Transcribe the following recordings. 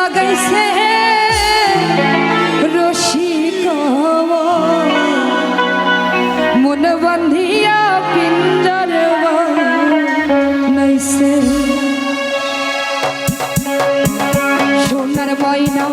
লাগাইছে রসিক মন বান্ধিয়া পিঞ্জর নাইছে সোনার ময়না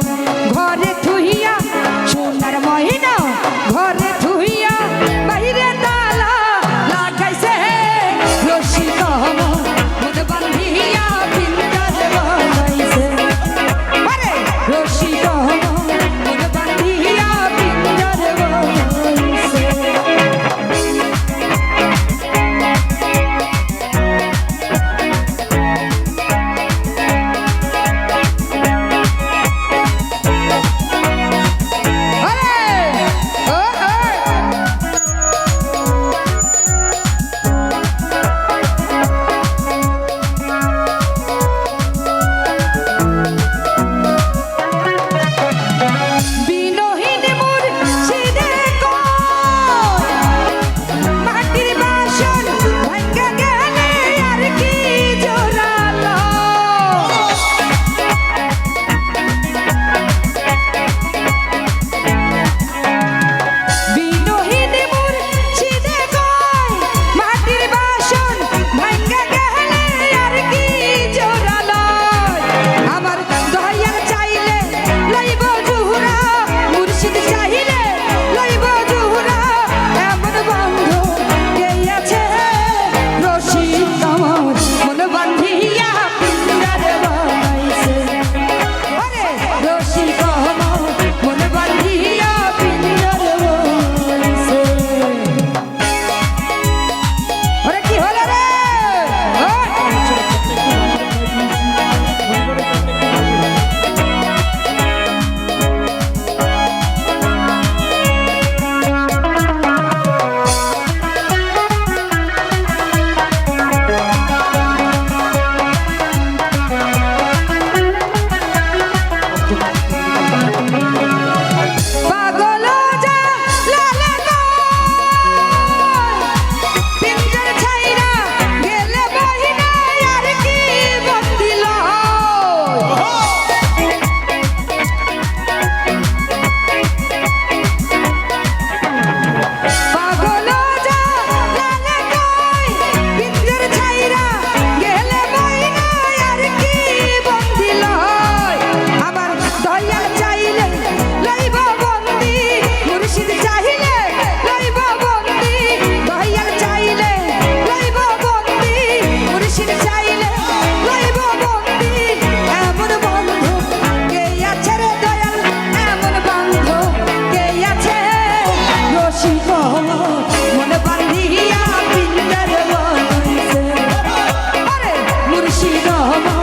Sinoma